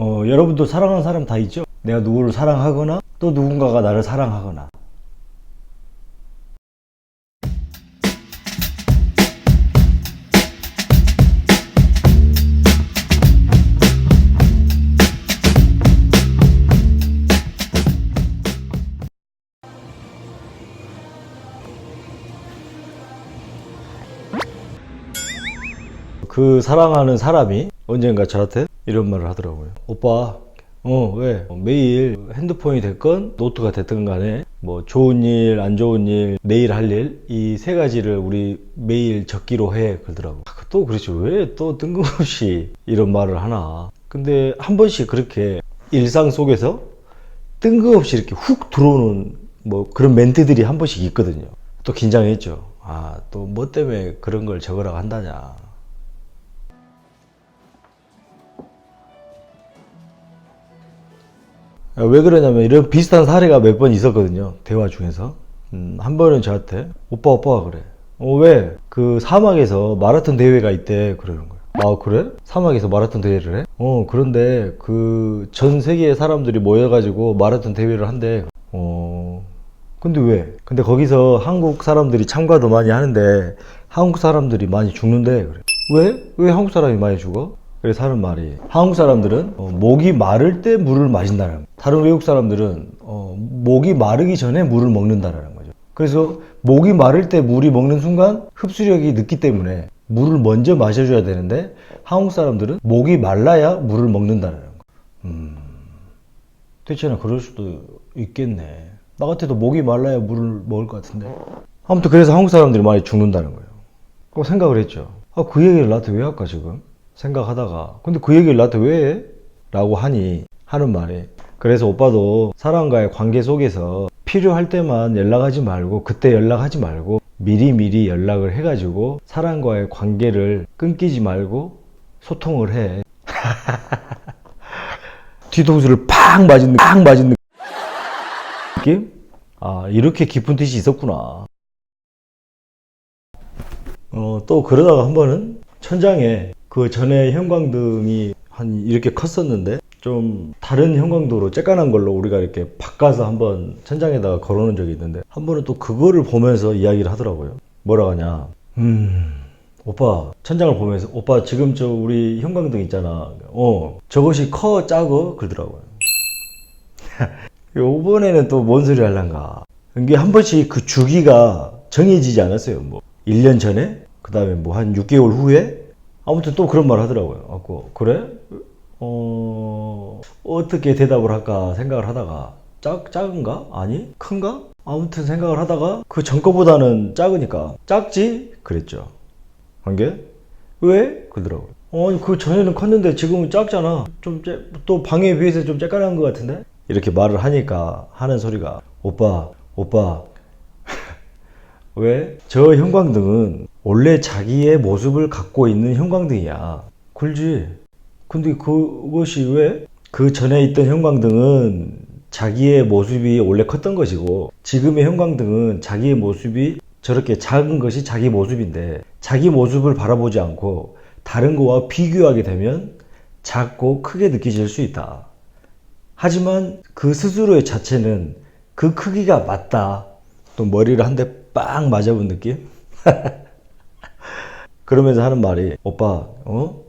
어, 여러분도 사랑하는 사람 다 있죠? 내가 누구를 사랑하거나 또 누군가가 나를 사랑하거나 그 사랑하는 사람이 언젠가 저한테 이런 말을 하더라고요. 오빠, 어, 왜? 어, 매일 핸드폰이 됐건 노트가 됐든 간에 뭐 좋은 일, 안 좋은 일, 내일 할 일, 이 세 가지를 우리 매일 적기로 해. 그러더라고. 아, 또 그렇지. 왜 또 뜬금없이 이런 말을 하나. 근데 한 번씩 그렇게 일상 속에서 뜬금없이 이렇게 훅 들어오는 뭐 그런 멘트들이 한 번씩 있거든요. 또 긴장했죠. 아, 또 뭐 때문에 그런 걸 적으라고 한다냐. 왜 그러냐면 이런 비슷한 사례가 몇 번 있었거든요. 대화 중에서. 음, 한 번은 저한테 오빠 오빠가 그래. 어, 왜? 그 사막에서 마라톤 대회가 있대. 그러는 거예요. 아, 그래? 사막에서 마라톤 대회를 해? 어, 그런데 그 전 세계의 사람들이 모여가지고 마라톤 대회를 한대. 어, 근데 왜? 근데 거기서 한국 사람들이 참가도 많이 하는데 한국 사람들이 많이 죽는데 그래. 왜? 왜 한국 사람이 많이 죽어? 그래서 하는 말이 한국 사람들은 어, 목이 마를 때 물을 마신다는 거예요. 다른 외국 사람들은 어, 목이 마르기 전에 물을 먹는다라는 거죠. 그래서 목이 마를 때 물이 먹는 순간 흡수력이 늦기 때문에 물을 먼저 마셔줘야 되는데 한국 사람들은 목이 말라야 물을 먹는다라는 거예요. 음, 대체나 그럴 수도 있겠네. 나 같아도 목이 말라야 물을 먹을 것 같은데. 아무튼 그래서 한국 사람들이 많이 죽는다는 거예요. 그 생각을 했죠. 아, 그 얘기를 나한테 왜 할까, 지금? 생각하다가. 근데 그 얘기를 나한테 왜 해? 라고 하니, 하는 말이. 그래서 오빠도 사람과의 관계 속에서 필요할 때만 연락하지 말고, 그때 연락하지 말고, 미리미리 연락을 해가지고, 사람과의 관계를 끊기지 말고, 소통을 해. 뒤통수를 팍 맞은, 느- 팍 맞은 느낌? 아, 이렇게 깊은 뜻이 있었구나. 어, 또 그러다가 한 번은 천장에 그 전에 형광등이 한 이렇게 컸었는데 좀 다른 형광도로 쬐깐한 걸로 우리가 이렇게 바꿔서 한번 천장에다가 걸어놓은 적이 있는데 한 번은 또 그거를 보면서 이야기를 하더라고요. 뭐라 하냐. 음, 오빠 천장을 보면서 오빠 지금 저 우리 형광등 있잖아. 어, 저것이 커 작어 그러더라고요. 요번에는 또 뭔 소리 할란가. 이게 한 번씩 그 주기가 정해지지 않았어요. 뭐, 1년 전에? 그 다음에 뭐 한 6개월 후에? 아무튼 또 그런 말 하더라고요. 갖고, 그래? 어, 어떻게 대답을 할까 생각을 하다가, 작, 작은가? 아니? 큰가? 아무튼 생각을 하다가, 그 전 거보다는 작으니까, 작지? 그랬죠. 한 게? 왜? 그러더라고요. 어, 그 전에는 컸는데 지금은 작잖아. 좀, 째, 또 방에 비해서 좀 쬐깐한 것 같은데? 이렇게 말을 하니까 하는 소리가, 오빠, 오빠, 왜? 저 형광등은 원래 자기의 모습을 갖고 있는 형광등이야. 굴지. 근데 그것이 왜? 그 전에 있던 형광등은 자기의 모습이 원래 컸던 것이고, 지금의 형광등은 자기의 모습이 저렇게 작은 것이 자기 모습인데, 자기 모습을 바라보지 않고, 다른 거와 비교하게 되면 작고 크게 느껴질 수 있다. 하지만 그 스스로의 자체는 그 크기가 맞다. 또 머리를 한 대 빵 맞아본 느낌? 그러면서 하는 말이 오빠, 어?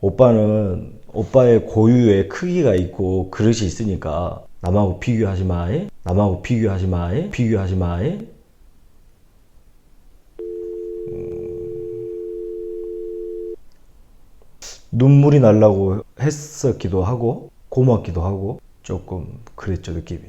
오빠는 오빠의 고유의 크기가 있고 그릇이 있으니까 남하고 비교하지 마. 이? 남하고 비교하지 마. 이? 비교하지 마. 이? 눈물이 날라고 했었기도 하고 고맙기도 하고 조금 그랬죠 느낌이.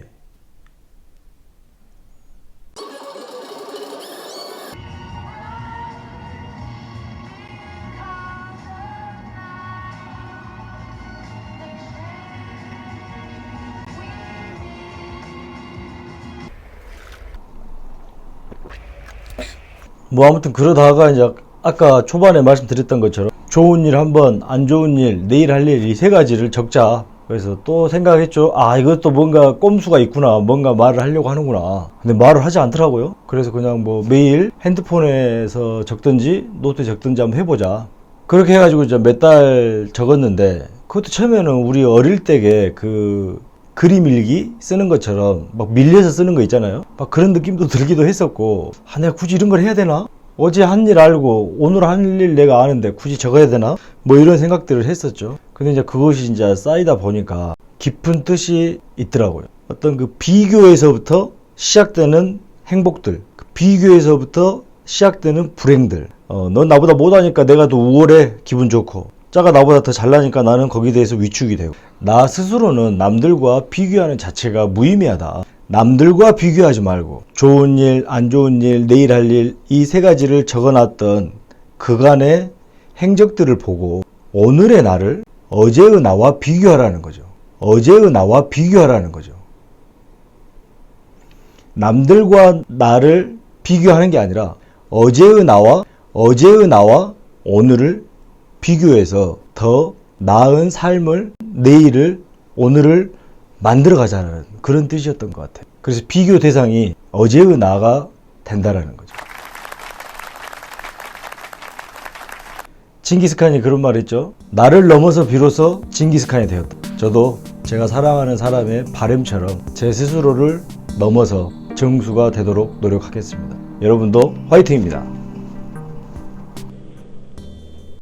뭐 아무튼 그러다가 이제 아까 초반에 말씀드렸던 것처럼 좋은 일 한 번, 안 좋은 일, 내일 할 일 이 세 가지를 적자. 그래서 또 생각했죠. 아, 이것도 뭔가 꼼수가 있구나. 뭔가 말을 하려고 하는구나. 근데 말을 하지 않더라고요. 그래서 그냥 뭐 매일 핸드폰에서 적든지 노트에 적든지 한번 해보자. 그렇게 해가지고 이제 몇 달 적었는데 그것도 처음에는 우리 어릴 때게 그 그림 일기 쓰는 것처럼 막 밀려서 쓰는 거 있잖아요. 막 그런 느낌도 들기도 했었고, 아, 내가 굳이 이런 걸 해야 되나? 어제 한 일 알고 오늘 한 일 내가 아는데 굳이 적어야 되나? 뭐 이런 생각들을 했었죠. 근데 이제 그것이 이제 쌓이다 보니까 깊은 뜻이 있더라고요. 어떤 그 비교에서부터 시작되는 행복들, 그 비교에서부터 시작되는 불행들. 어, 넌 나보다 못하니까 내가 더 우월해 기분 좋고, 짜가 나보다 더 잘나니까 나는 거기에 대해서 위축이 되고, 나 스스로는 남들과 비교하는 자체가 무의미하다. 남들과 비교하지 말고, 좋은 일, 안 좋은 일, 내일 할 일, 이 세 가지를 적어놨던 그간의 행적들을 보고, 오늘의 나를 어제의 나와 비교하라는 거죠. 어제의 나와 비교하라는 거죠. 남들과 나를 비교하는 게 아니라 어제의 나와 어제의 나와 오늘을 비교해서 더 나은 삶을 내일을 오늘을 만들어 가자는 그런 뜻이었던 것 같아요. 그래서 비교 대상이 어제의 나가 된다라는 거죠. 징기스칸이 그런 말 했죠. 나를 넘어서 비로소 징기스칸이 되었다. 저도 제가 사랑하는 사람의 바램처럼 제 스스로를 넘어서 정수가 되도록 노력하겠습니다. 여러분도 화이팅입니다.